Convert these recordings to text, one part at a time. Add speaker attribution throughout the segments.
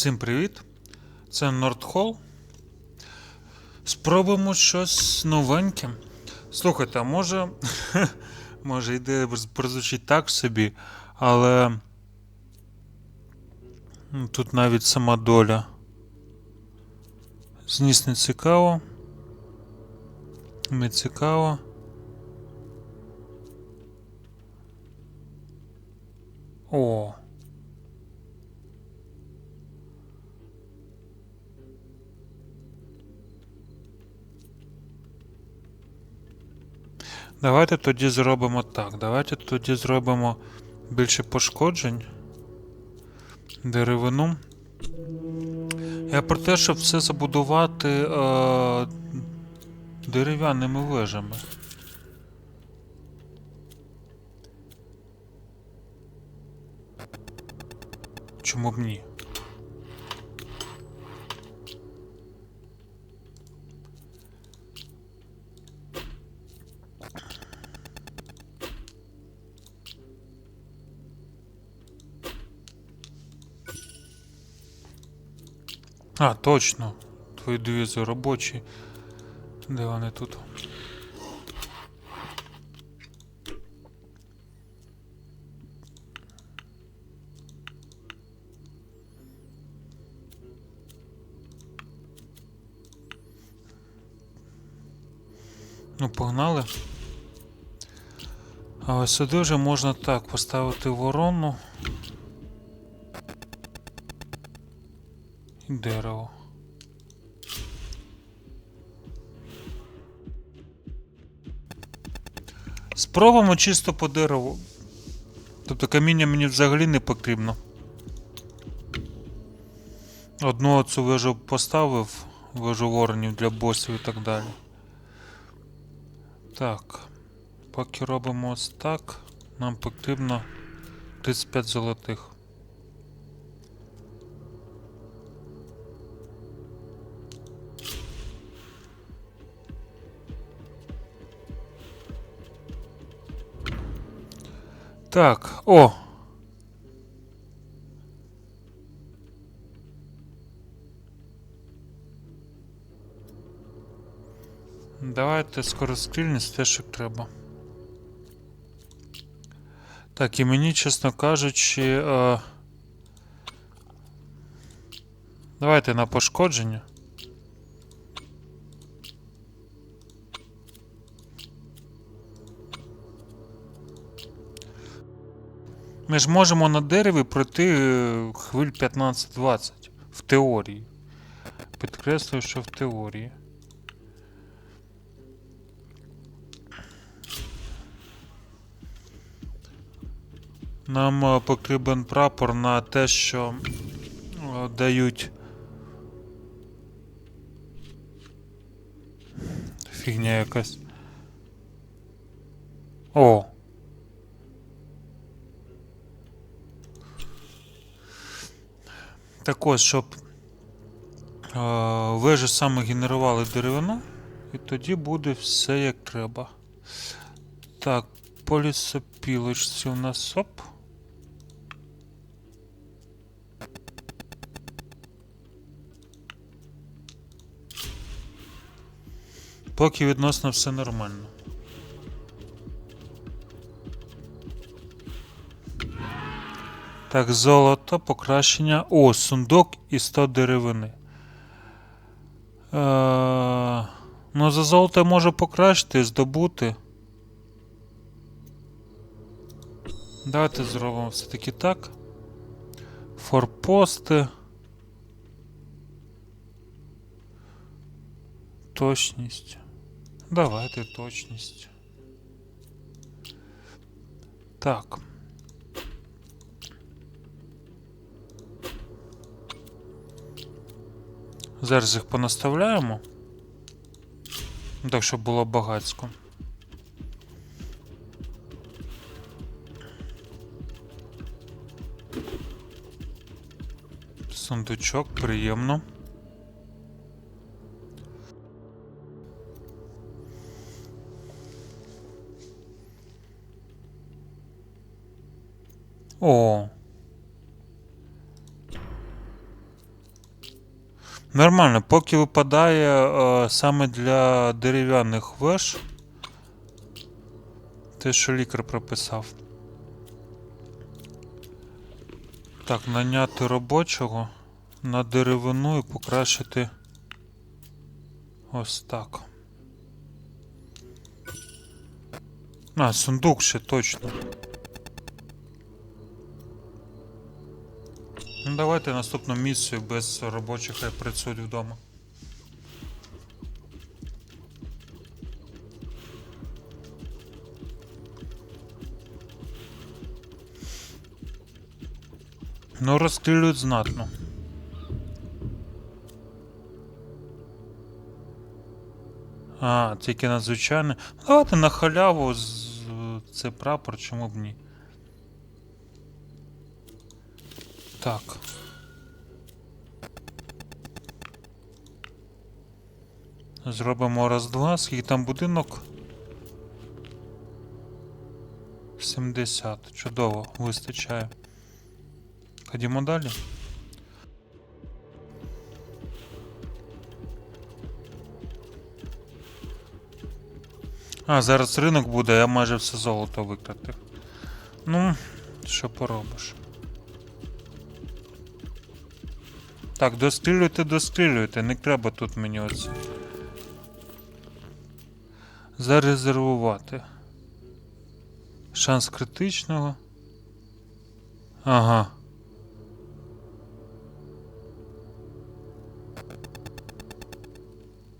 Speaker 1: Всім привіт! Це Нордхол. Спробуємо щось новеньке. Слухайте, а може. може ідея прозвучить так собі, але. Тут навіть сама доля. Зніс не цікаво. Не цікаво. О. Давайте тоді зробимо так. Давайте тоді зробимо більше пошкоджень. Деревину. Я про те, щоб все забудувати е, дерев'яними вежами. Чому б ні? А, точно. Твої девізи робочі. Де вони тут? Ну, погнали. А ось сюди вже можна так поставити ворону. Дерево. Спробуємо чисто по дереву. Тобто каміння мені взагалі не потрібно. Одну цю вежу поставив, вежу воронів для босів і так далі. Так. Поки робимо ось так, нам потрібно 35 золотих. Так, о! Давайте скорострільність те, що треба. Так, і мені, чесно кажучи. Е... Давайте на пошкодження. Ми ж можемо на дереві пройти е, хвиль 15-20 в теорії. Підкреслюю, що в теорії. Нам е, потрібен прапор на те, що е, дають. Фігня якась. О! Так ось, щоб е, вежі саме генерували деревину, і тоді буде все як треба. Так, по лісопілочці у нас соп. Поки відносно все нормально. Так, золото, покращення. О, сундук і 100 деревини. Е, ну, за золото я можу покращити, здобути. Давайте зробимо все-таки так. Форпости. Точність. Давайте точність. Так. Зараз їх понаставляємо. Так, щоб було багацько. Сундучок, приємно. О. Нормально, поки випадає е, саме для дерев'яних веж. Те, що лікар прописав. Так, наняти робочого на деревину і покращити ось так. А, сундук ще точно. Ну, давайте наступну місію без робочих хай працюють вдома. Ну, розстрілюють знатно. А, тільки надзвичайне. Давайте на халяву з... це прапор, чому б ні. Так. Зробимо раз-два. Скільки там будинок? 70. Чудово, вистачає. Ходімо далі. А, зараз ринок буде, я майже все золото викратив. Ну, що поробиш. Так, дострілюйте, дострілюйте, не треба тут мені оце. Зарезервувати. Шанс критичного. Ага.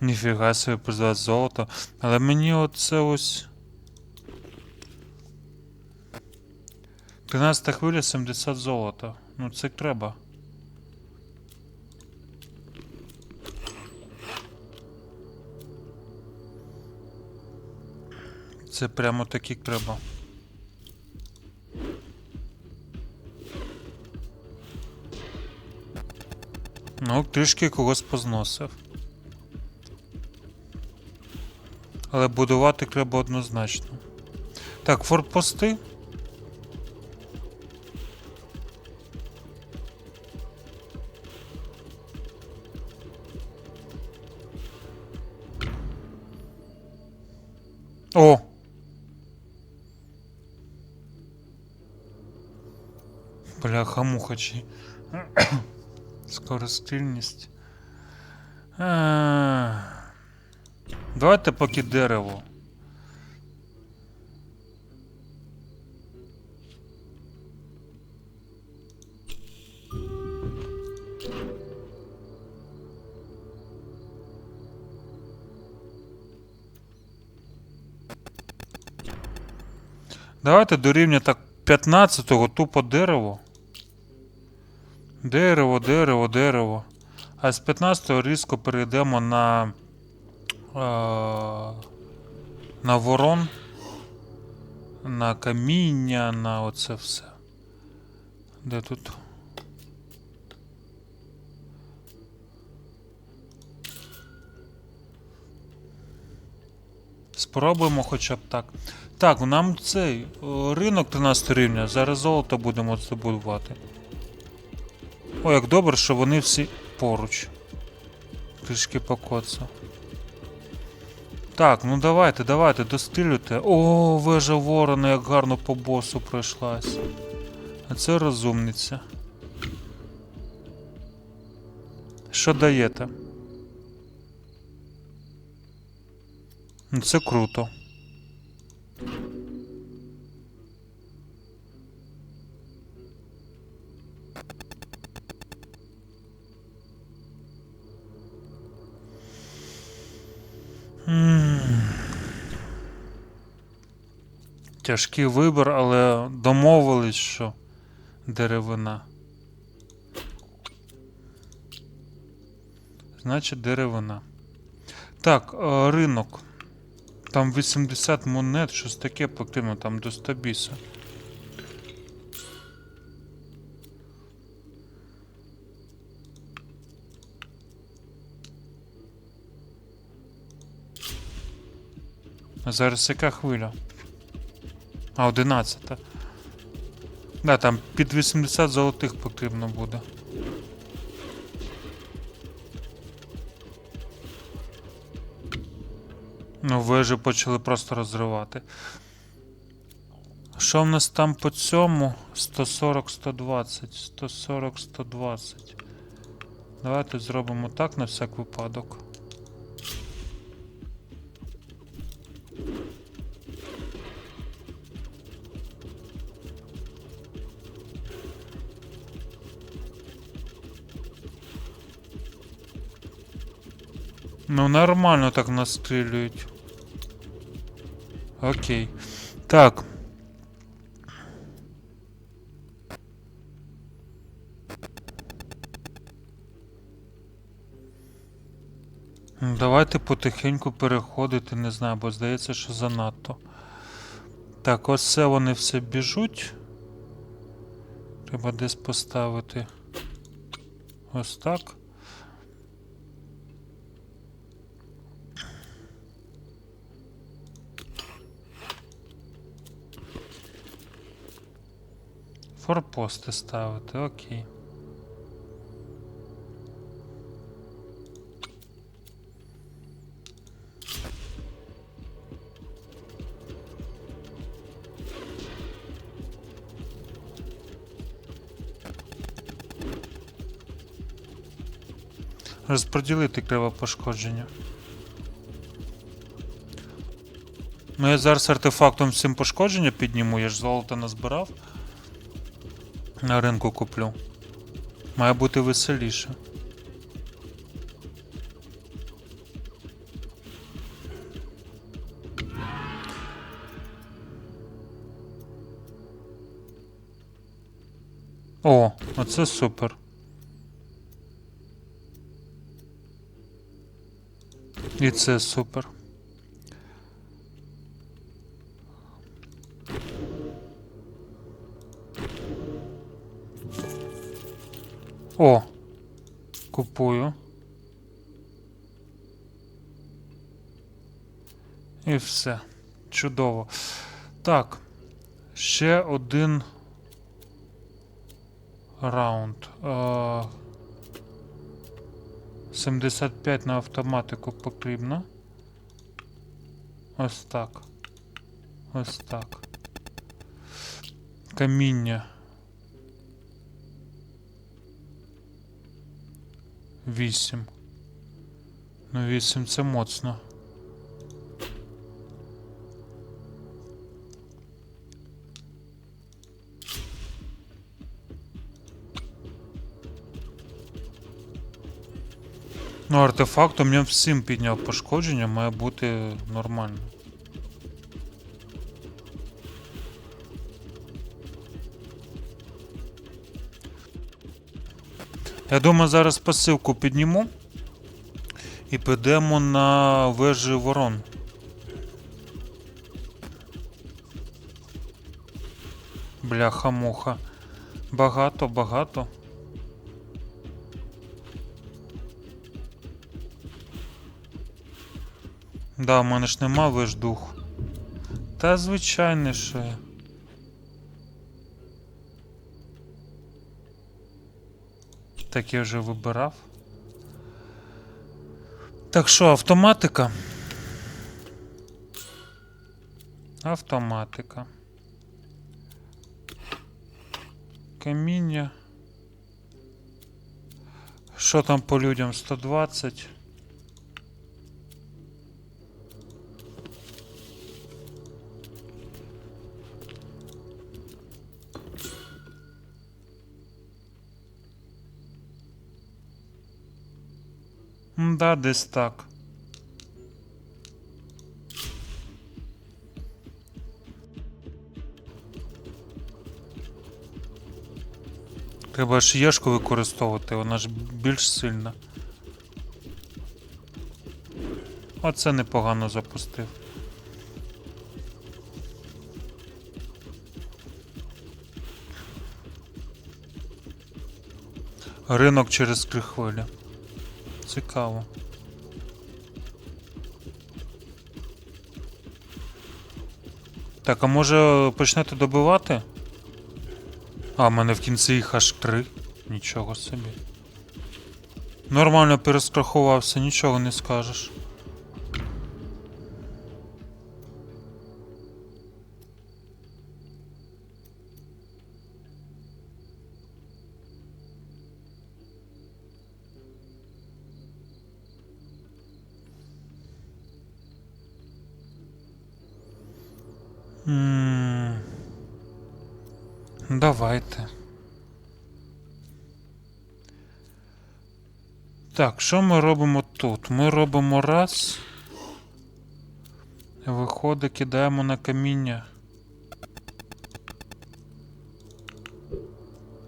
Speaker 1: Ніфіга собі позад золото. Але мені оце ось. 13 хвиля 70 золота. Ну це треба. Це прямо такі треба. Ну, трішки когось позносив. Але будувати треба однозначно. Так, форпости. Бляха мухачі. Скоростильність. Давайте поки дерево. Давайте до рівня так 15-го тупо дерево. Дерево, дерево, дерево. А з 15-го різко перейдемо на. Е, на ворон. На каміння, на оце все. Де тут? Спробуємо хоча б так. Так, нам цей ринок 13 рівня. Зараз золото будемо здобувати. О, як добре, що вони всі поруч. Трішки покоцав. Так, ну давайте, давайте, дострілюйте. О, вежа ворона, як гарно по босу пройшлась. А це розумниця. Що даєте? Ну це круто. Тяжкий вибір, але домовились, що деревина. Значить, деревина. Так, е, ринок. Там 80 монет, щось таке потрібно, там до 100 біса. Зараз яка хвиля? А, 11. Да, там під 80 золотих потрібно буде. Ну, вежі почали просто розривати. Що в нас там по цьому? 140-120, 140-120. Давайте зробимо так на всяк випадок. Ну, нормально так настрілюють. Окей. Так. Давайте потихеньку переходити, не знаю, бо здається, що занадто. Так, ось це вони все біжуть. Треба десь поставити. Ось так. Форпости ставити, окей. Розподілити кривопошкодження. Ну я зараз артефактом всім пошкодження підніму, я ж золото назбирав. На ринку куплю. Має бути веселіше. О, оце супер. І це супер. О! Купую. І все. Чудово. Так. Ще один раунд. Е, 75 на автоматику потрібно. Ось так. Ось так. Каміння. 8. Ну, 8 це моцно. Ну, артефактом я всім підняв пошкодження, має бути нормально. Я думаю, зараз пасивку підніму і підемо на вежі ворон. Бляха-муха. Багато, багато. Да, в мене ж нема веж дух. Та звичайно що. Так я вже вибирав. Так що, автоматика? Автоматика. Каміння. Що там по людям? 120. Да, десь так. Треба ж єшку використовувати, вона ж більш сильна. Оце непогано запустив. Ринок через три хвилі. Цікаво. Так, а може почнете добивати? А, в мене в кінці їх аж три. Нічого собі. Нормально перестрахувався, нічого не скажеш. Так, що ми робимо тут? Ми робимо раз. Виходить, кидаємо на каміння.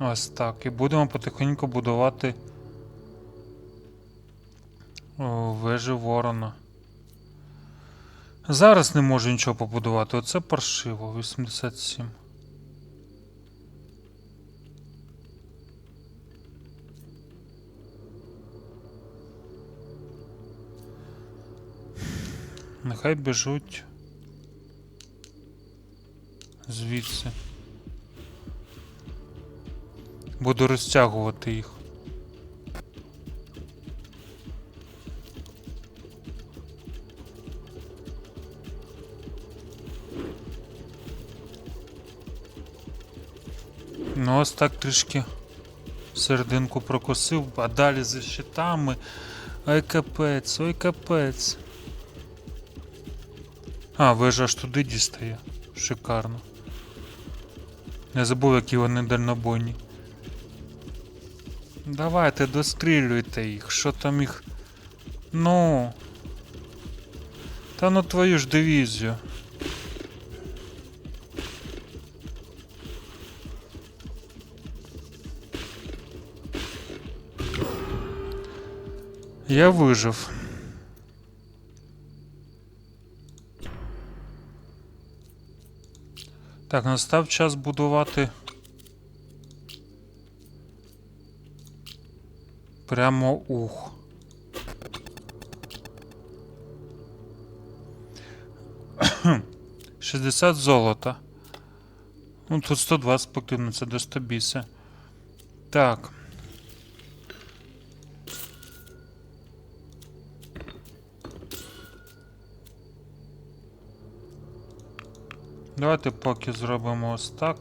Speaker 1: Ось так. І будемо потихеньку будувати о, вежу ворона. Зараз не можу нічого побудувати. Оце паршиво. 87. Нехай біжуть звідси. Буду розтягувати їх. Ну, ось так трішки серединку прокосив, а далі за щитами. Ой капець, ой капець. А, вежа аж туди дістає. Шикарно. Я забув, які вони дальнобойні. Давайте, дострілюйте їх. Що там їх. Ну. Та ну твою ж дивізію. Я вижив. Так, настав час будувати. Прямо ух. Шістдесят золота. Ну, тут 120 покинуться, до 100 біса. Так. Давайте поки зробимо ось так.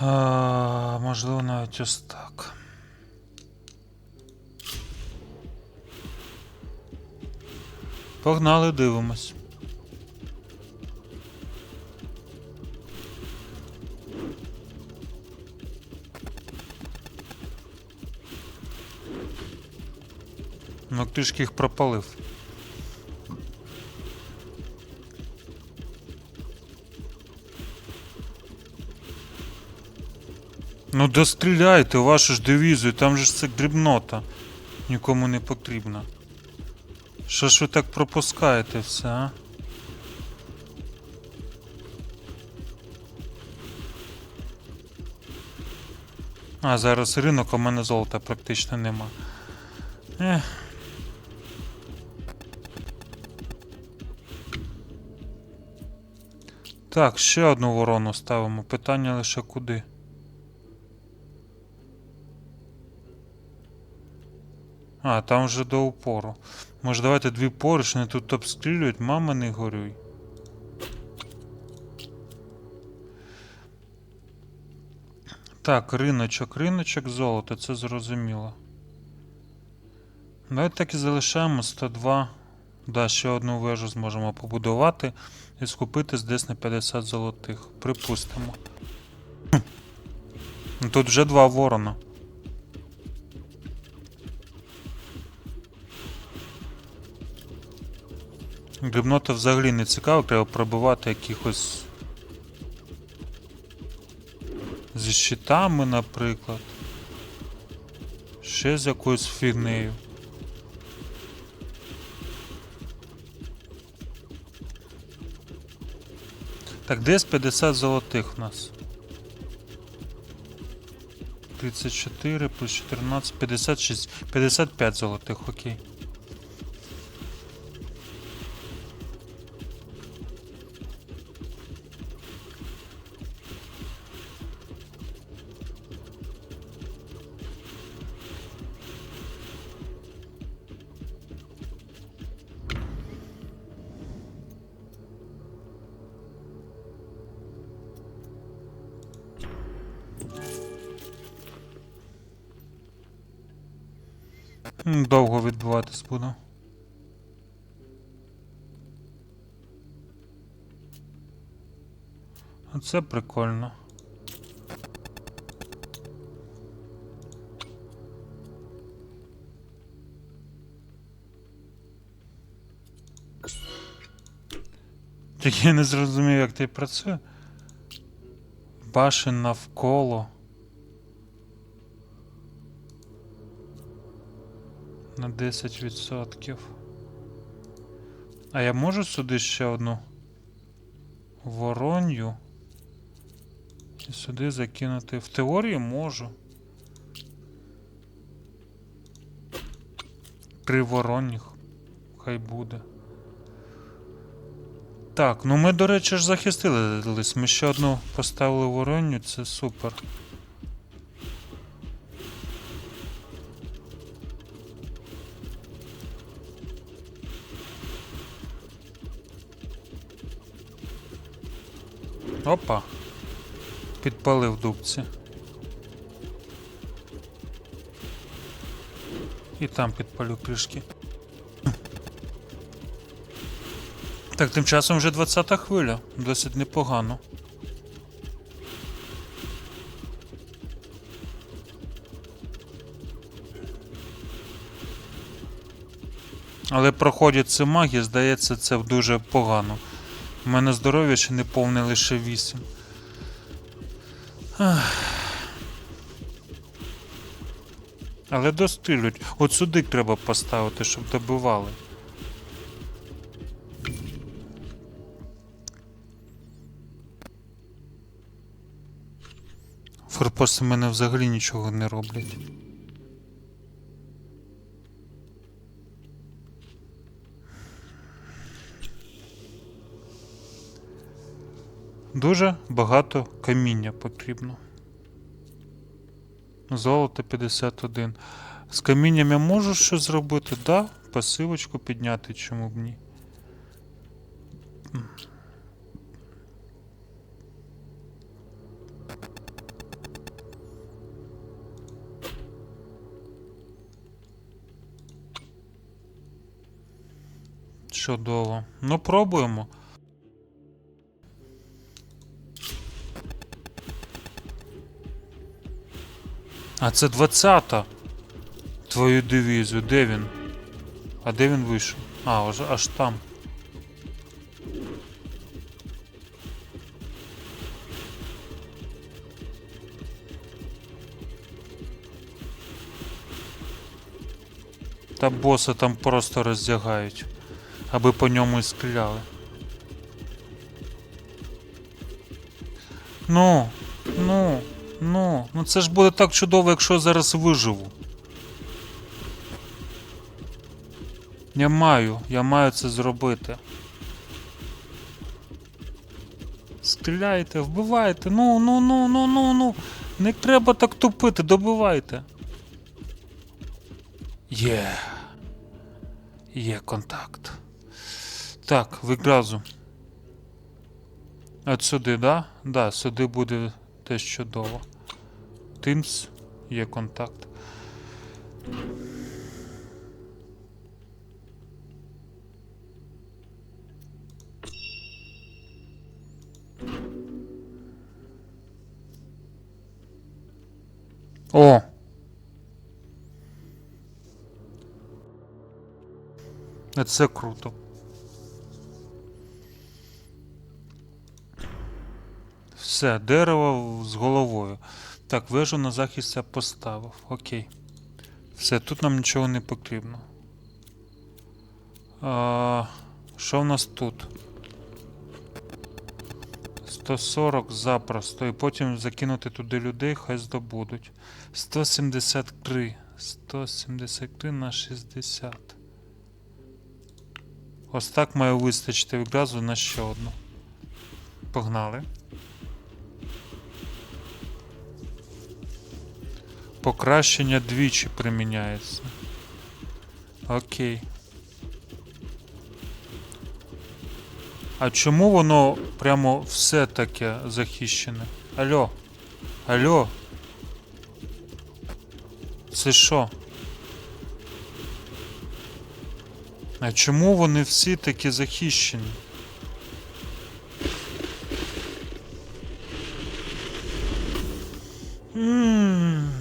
Speaker 1: А, можливо, навіть ось так. Погнали, дивимось. Ну, трішки їх пропалив. Ну достріляйте вашу ж дивізію, там же ж це дрібнота. Нікому не потрібна. Що ж ви так пропускаєте все, а? А, зараз ринок, в мене золота практично нема. Ех. Так, ще одну ворону ставимо. Питання лише куди. А, там вже до упору. Може давайте дві поручні тут обстрілюють, мама не горюй. Так, риночок, риночок, золото, це зрозуміло. Давайте так і залишаємо 102. Да, ще одну вежу зможемо побудувати і скупитись десь на 50 золотих. Припустимо. Тут вже два ворона. Дрібнота взагалі не цікаво, треба пробивати якихось. Зі щитами, наприклад. Ще з якоюсь фігнею. Так, десь 50 золотих у нас. 34 плюс 14, 56, 55 золотих, окей. Оце прикольно. Тільки я не зрозумів, як ти працює. Башен навколо. На 10%. А я можу сюди ще одну вороню? Сюди закинути. В теорії можу. Три воронніх. Хай буде. Так, ну ми, до речі, ж захистили лис. Ми ще одну поставили воронню, це супер. Опа. Підпалив дубці. І там підпалю кришки. Так, тим часом вже 20-та хвиля. Досить непогано. Але проходять це маги, здається, це дуже погано. У мене здоров'я ще не повне лише 8. Але достилють. От сюди треба поставити, щоб добивали. Форпоси мене взагалі нічого не роблять. Дуже багато каміння потрібно. Золото 51. З камінням я можу щось зробити? Да, пасивочку підняти, чому б ні. Чудово. Ну, пробуємо. А це 20-та. Твою дивізію. Де він? А де він вийшов? А, аж, аж там. Та боса там просто роздягають, аби по ньому і стріляли. Ну, це ж буде так чудово, якщо я зараз виживу. Я маю, я маю це зробити. Стріляйте, вбивайте. Ну, ну, ну, ну, ну, ну. Не треба так тупити, добивайте. Є. Є контакт. Так, відразу. От сюди, да? Да, сюди буде теж чудово. Teams є контакт. О! Це круто. Все, дерево з головою. Так, вежу на захист я поставив. Окей. Все, тут нам нічого не потрібно. А, що в нас тут? 140 запросто. І потім закинути туди людей, хай здобудуть. 173. 173 на 60. Ось так має вистачити відразу на ще одну. Погнали. Покращення двічі приміняється. Окей. А чому воно прямо все таке захищене? Алло? Алло? Це що? А чому вони всі такі захищені? Ммм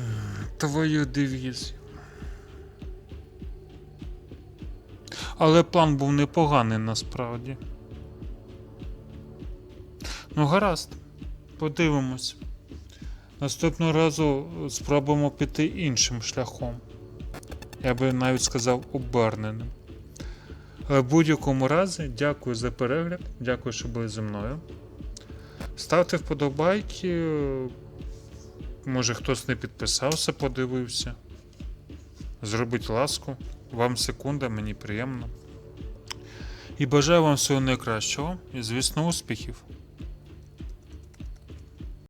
Speaker 1: твою дивізію. Але план був непоганий насправді. Ну, гаразд, подивимось. Наступного разу спробуємо піти іншим шляхом. Я би навіть сказав оберненим. Але в будь-якому разі, дякую за перегляд, дякую, що були зі мною. Ставте вподобайки. Може хтось не підписався, подивився. Зробіть ласку. Вам секунда, мені приємно. І бажаю вам всього найкращого і, звісно, успіхів.